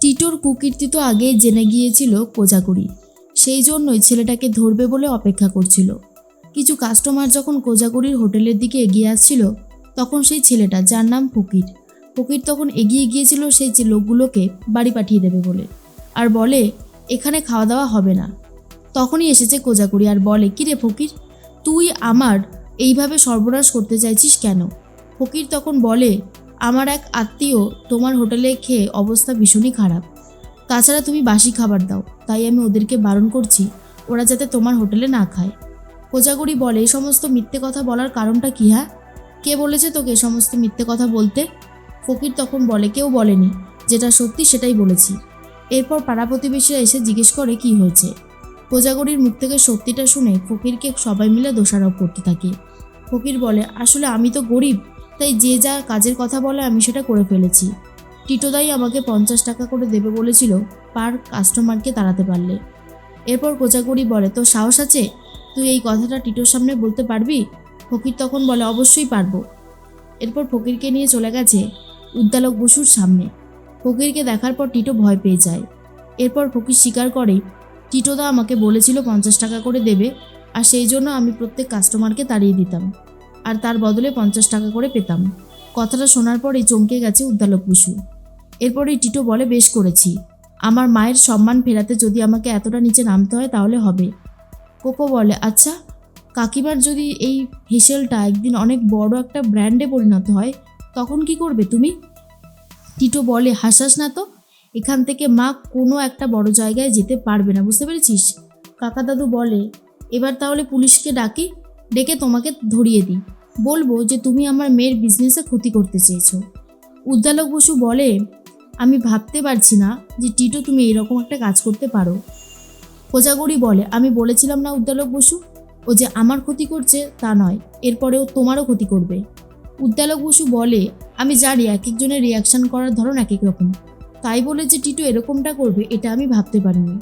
টিটোর কুকীর্তি তো আগেই জেনে গিয়েছিল কোজাগরি। সেই জন্যই ছেলেটাকে ধরবে বলে অপেক্ষা করছিল। কিছু কাস্টমার যখন কোজাগরির হোটেলের দিকে এগিয়ে আসছিল, তখন সেই ছেলেটা, যার নাম ফকির ফকির তখন এগিয়ে গিয়েছিল সেই যে লোকগুলোকে বাড়ি পাঠিয়ে দেবে বলে আর বলে, এখানে খাওয়া দাওয়া হবে না। তখনই এসেছে কোজাগরি আর বলে কিরে ফকির, তুই আমার এইভাবে সর্বনাশ করতে চাইছিস কেন? ফকির তখন বলে আমার এক আত্মীয় তোমার হোটেলে খেয়ে অবস্থা ভীষণই খারাপ। তাছাড়া তুমি বাসি খাবার দাও, তাই আমি ওদেরকে বারণ করছি, ওরা যাতে তোমার হোটেলে না খায়। কোজাগুড়ি বলে, এই সমস্ত মিথ্যে কথা বলার কারণটা কী হ্যাঁ? কে বলেছে তোকে সমস্ত মিথ্যে কথা বলতে? ফকির তখন বলে, কেউ বলেনি, যেটা সত্যি সেটাই বলেছি। এরপর পাড়া প্রতিবেশীরা এসে জিজ্ঞেস করে, কি হয়েছে? কোজাগরির মুখ থেকে সত্যিটা শুনে ফকিরকে সবাই মিলে দোষারোপ করতে থাকে। ফকির বলে, আসলে আমি তো গরিব তাই যে যা কাজের কথা বলে আমি সেটা করে ফেলেছি। টিটোদাই আমাকে পঞ্চাশ টাকা করে দেবে বলেছিল পার কাস্টমারকে তাড়াতে পারলে। এরপর কোচাকুড়ি বলে তো সাহস আছে? তুই এই কথাটা টিটোর সামনে বলতে পারবি? ফকির তখন বলে, অবশ্যই পারব। এরপর ফকিরকে নিয়ে চলে গেছে উদ্দালক বসুর সামনে। ফকিরকে দেখার পর টিটো ভয় পেয়ে যায়। এরপর ফকির স্বীকার করে টিটোদা আমাকে বলেছিল পঞ্চাশ টাকা করে দেবে, আর সেই জন্য আমি প্রত্যেক কাস্টমারকে তাড়িয়ে দিতাম। আর তার বদলে পঞ্চাশ টাকা করে পেতাম। কথাটা শোনার পরেই চমকে গেছে উদ্দালক বসু। এরপরেই টিটো বলে, বেশ করেছি। আমার মায়ের সম্মান ফেরাতে যদি আমাকে এতটা নিচে নামতে হয় তাহলে হবে। কোকো বলে আচ্ছা কাকিমার যদি এই হেসেলটা একদিন অনেক বড় একটা ব্র্যান্ডে পরিণত হয়, তখন কি করবে তুমি? টিটো বলে, হাসাস না তো। এখান থেকে মা কোনো একটা বড় জায়গায় যেতে পারবে না, বুঝতে পেরেছিস? কাকা দাদু বলে, এবার তাহলে পুলিশকে ডাকি ডেকে তোমাকে ধরিয়ে দিই। বলব যে তুমি আমার মেয়ের বিজনেসে ক্ষতি করতে চেয়েছো। উদ্দালক বসু বলে, আমি ভাবতে পারছি না যে টিটো তুমি এরকম একটা কাজ করতে পারো। কোজাগরি বলে, আমি বলেছিলাম না উদ্দালক বসু? ও যে আমার ক্ষতি করছে তা নয়, এরপরেও তোমারও ক্ষতি করবে। উদ্দালক বসু বলে, আমি জানি এক একজনের রিয়াকশন করার ধরন এক এক রকম। তাই বলে যে টিটো এরকমটা করবে, এটা আমি ভাবতে পারিনি।